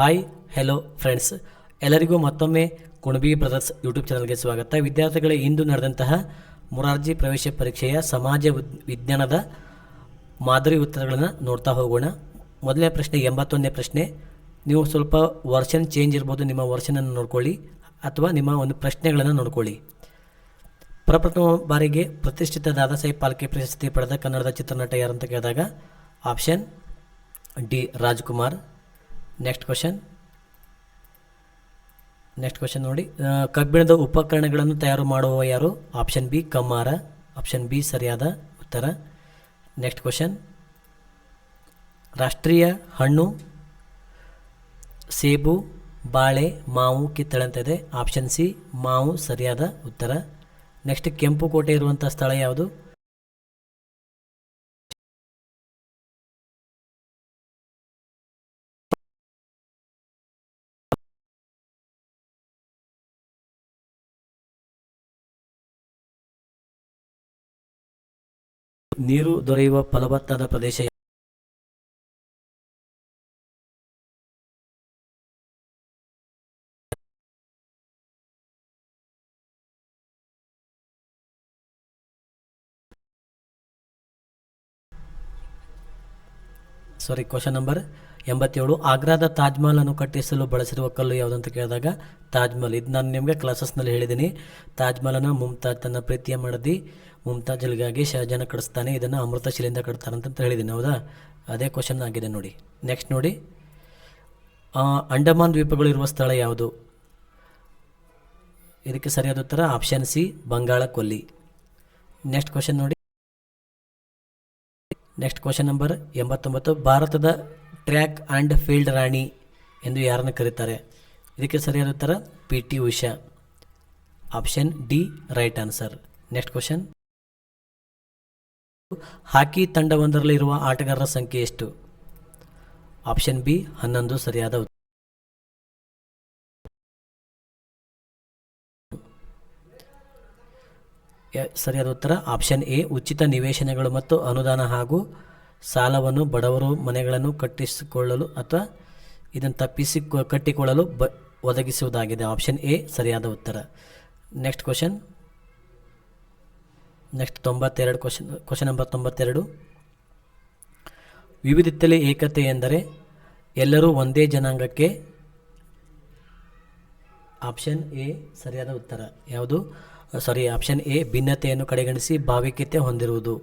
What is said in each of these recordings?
Hi hello friends ಎಲ್ಲರಿಗೂ ಮತ್ತೊಮ್ಮೆ Kunbi brothers YouTube ಚಾನಲ್ಗೆ ಸ್ವಾಗತ. ವಿದ್ಯಾರ್ಥಿಗಳೇ, ಇಂದು ನಡೆದಂತಹ ಮೊರಾರ್ಜಿ ಪ್ರವೇಶ ಪರೀಕ್ಷೆಯ ಸಮಾಜ ವಿಜ್ಞಾನದ ಮಾದರಿ ಉತ್ತರಗಳನ್ನು ನೋಡ್ತಾ ಹೋಗೋಣ. ಮೊದಲನೇ ಪ್ರಶ್ನೆ, ಎಂಬತ್ತೊಂದನೇ ಪ್ರಶ್ನೆ. ನೀವು ಸ್ವಲ್ಪ ವರ್ಷನ್ ಚೇಂಜ್ ಇರ್ಬೋದು, ನಿಮ್ಮ ವರ್ಷನನ್ನು ನೋಡ್ಕೊಳ್ಳಿ ಅಥವಾ ನಿಮ್ಮ ಒಂದು ಪ್ರಶ್ನೆಗಳನ್ನು ನೋಡ್ಕೊಳ್ಳಿ. ಪ್ರಪ್ರಥಮ ಬಾರಿಗೆ ಪ್ರತಿಷ್ಠಿತ ದಾದಾ ಸಾಹೇಬ್ ಪಾಲ್ಕೆ ಪ್ರಶಸ್ತಿ ಪಡೆದ ಕನ್ನಡದ ಚಿತ್ರನಟ ಯಾರು ಅಂತ ಕೇಳಿದಾಗ, option D, Rajkumar. Next question next question ನೋಡಿ. ಕಬ್ಬಿಣದ ಉಪಕರಣಗಳನ್ನು ತಯಾರು ಮಾಡುವ ಯಾರು? ಆಪ್ಷನ್ ಬಿ ಕಮ್ಮಾರ. ಆಪ್ಷನ್ ಬಿ ಸರಿಯಾದ ಉತ್ತರ. ನೆಕ್ಸ್ಟ್ ಕ್ವಶನ್ ರಾಷ್ಟ್ರೀಯ ಹಣ್ಣು, ಸೇಬು, ಬಾಳೆ, ಮಾವು ಕಿತ್ತಳೆ ಅಂತ ಇದೆ ಆಪ್ಷನ್ ಸಿ ಮಾವು ಸರಿಯಾದ ಉತ್ತರ. ನೆಕ್ಸ್ಟ್ ಕೆಂಪು ಕೋಟೆ ಇರುವಂಥ ಸ್ಥಳ ಯಾವುದು? ನೀರು ದೊರೆಯುವ ಫಲವತ್ತಾದ ಪ್ರದೇಶ ಸಾರಿ ಕ್ವಶನ್ ನಂಬರ್ ಎಂಬತ್ತೇಳು. ಆಗ್ರಾದ ತಾಜ್ ಮಹಲ್ ಅನ್ನು ಕಟ್ಟಿಸಲು ಬಳಸಿರುವ ಕಲ್ಲು ಯಾವುದು ಅಂತ ಕೇಳಿದಾಗ ತಾಜ್ಮಹಲ್ ಇದು ನಾನು ನಿಮಗೆ ಕ್ಲಾಸಸ್ನಲ್ಲಿ ಹೇಳಿದ್ದೀನಿ ತಾಜ್ ಮಹಲನ್ನು ಮುಮ್ತಾಜ್ ತನ್ನ ಪ್ರೀತಿಯ ಮಡದಿ ಮುಮ್ತಾಜ್ಗಳಿಗಾಗಿ ಶಹಜಾನ ಕಟ್ಟಿಸ್ತಾನೆ. ಇದನ್ನು ಅಮೃತ ಶಿಲೆಯಿಂದ ಅಂತ ಹೇಳಿದ್ದೀನಿ ಹೌದಾ? ಅದೇ ಕ್ವಶನ್ ಆಗಿದೆ ನೋಡಿ. ನೆಕ್ಸ್ಟ್ ನೋಡಿ. ಅಂಡಮಾನ್ ದ್ವೀಪಗಳು ಇರುವ ಸ್ಥಳ ಯಾವುದು? ಇದಕ್ಕೆ ಸರಿಯಾದ ಉತ್ತರ ಆಪ್ಷನ್ ಸಿ, ಬಂಗಾಳ ಕೊಲ್ಲಿ. ನೆಕ್ಸ್ಟ್ ಕ್ವಶನ್ ನೋಡಿ. ನೆಕ್ಸ್ಟ್ ಕ್ವಶನ್ ನಂಬರ್ ಎಂಬತ್ತೊಂಬತ್ತು. ಭಾರತದ ಟ್ರ್ಯಾಕ್ ಆ್ಯಂಡ್ ಫೀಲ್ಡ್ ರಾಣಿ ಎಂದು ಯಾರನ್ನು ಕರೀತಾರೆ? ಇದಕ್ಕೆ ಸರಿಯಾದ ಉತ್ತರ P T Usha. Option D right answer next question hockey ತಂಡವೊಂದರಲ್ಲಿರುವ ಆಟಗಾರರ ಸಂಖ್ಯೆ ಎಷ್ಟು? ಆಪ್ಷನ್ ಬಿ ಹನ್ನೊಂದು, ಸರಿಯಾದ ಸರಿಯಾದ ಉತ್ತರ ಆಪ್ಷನ್ ಎ ಉಚಿತ ನಿವೇಶನಗಳು ಮತ್ತು ಅನುದಾನ ಹಾಗೂ ಸಾಲವನ್ನು ಬಡವರು ಮನೆಗಳನ್ನು ಕಟ್ಟಿಸಿಕೊಳ್ಳಲು ಅಥವಾ ಇದನ್ನು ತಪ್ಪಿಸಿ ಕಟ್ಟಿಕೊಳ್ಳಲು ಬ, ಒದಗಿಸುವುದಾಗಿದೆ. ಆಪ್ಷನ್ ಎ ಸರಿಯಾದ ಉತ್ತರ. ನೆಕ್ಸ್ಟ್ ಕ್ವಶನ್ ನೆಕ್ಸ್ಟ್ ತೊಂಬತ್ತೆರಡು ಕ್ವಶನ್ ಕ್ವಶನ್ ನಂಬರ್ ತೊಂಬತ್ತೆರಡು. ವಿವಿಧತೆಯಲ್ಲಿ ಏಕತೆ ಎಂದರೆ ಎಲ್ಲರೂ ಒಂದೇ ಜನಾಂಗಕ್ಕೆ. ಆಪ್ಷನ್ ಎ ಸರಿಯಾದ ಉತ್ತರ. ಯಾವುದು? ಸಾರಿ ಆಪ್ಷನ್ ಎ ಭಿನ್ನತೆಯನ್ನು ಕಡೆಗಣಿಸಿ ಭಾವೈಕ್ಯತೆ ಹೊಂದಿರುವುದು.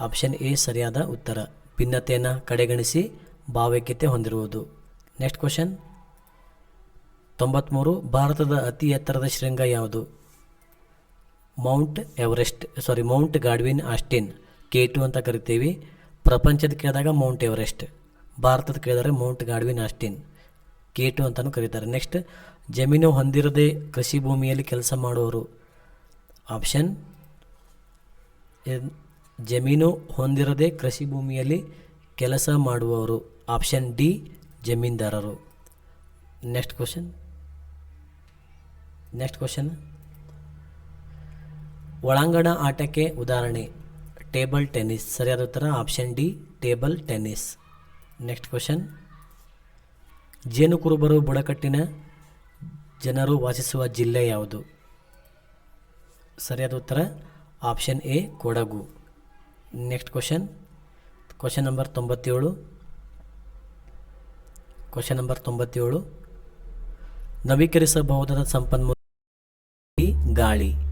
ಆಪ್ಷನ್ ಎ ಸರಿಯಾದ ಉತ್ತರ. ಭಿನ್ನತೆಯನ್ನು ಕಡೆಗಣಿಸಿ ಭಾವೈಕ್ಯತೆ ಹೊಂದಿರುವುದು. ನೆಕ್ಸ್ಟ್ ಕ್ವಶನ್ ತೊಂಬತ್ತ್ಮೂರು ಭಾರತದ ಅತಿ ಎತ್ತರದ ಶೃಂಗ ಯಾವುದು? Mount Everest sorry Mount Godwin Austen K two ಅಂತ ಕರಿತೀವಿ. ಪ್ರಪಂಚದ ಕೇಳಿದಾಗ ಮೌಂಟ್ ಎವರೆಸ್ಟ್ ಭಾರತದ ಕೇಳಿದರೆ Mount Godwin Austen K two ಅಂತಲೂ ಕರೀತಾರೆ. ನೆಕ್ಸ್ಟ್ ಜಮೀನು ಹೊಂದಿರದೆ ಕೃಷಿ ಭೂಮಿಯಲ್ಲಿ ಕೆಲಸ ಮಾಡುವವರು. ಆಪ್ಷನ್ ಜಮೀನು ಹೊಂದಿರದೆ ಕೃಷಿ ಭೂಮಿಯಲ್ಲಿ ಕೆಲಸ ಮಾಡುವವರು. ಆಪ್ಷನ್ ಡಿ, ಜಮೀನ್ದಾರರು. ನೆಕ್ಸ್ಟ್ ಕ್ವಶನ್ ನೆಕ್ಸ್ಟ್ ಕ್ವಶನ್ ಒಳಾಂಗಣ ಆಟಕ್ಕೆ ಉದಾಹರಣೆ. ಟೇಬಲ್ ಟೆನ್ನಿಸ್ ಸರಿಯಾದ ಉತ್ತರ option D table tennis next question ಜೇನುಕುರುಬರು ಬುಡಕಟ್ಟಿನ ಜನರು ವಾಸಿಸುವ ಜಿಲ್ಲೆ ಯಾವುದು? ಸರಿಯಾದ ಉತ್ತರ option A Kodagu. Next question question number ತೊಂಬತ್ತೇಳು. ಕ್ವಶನ್ ನಂಬರ್ ತೊಂಬತ್ತೇಳು. ನವೀಕರಿಸಬಹುದಾದ ಸಂಪನ್ಮೂಲ ಗಾಳಿ.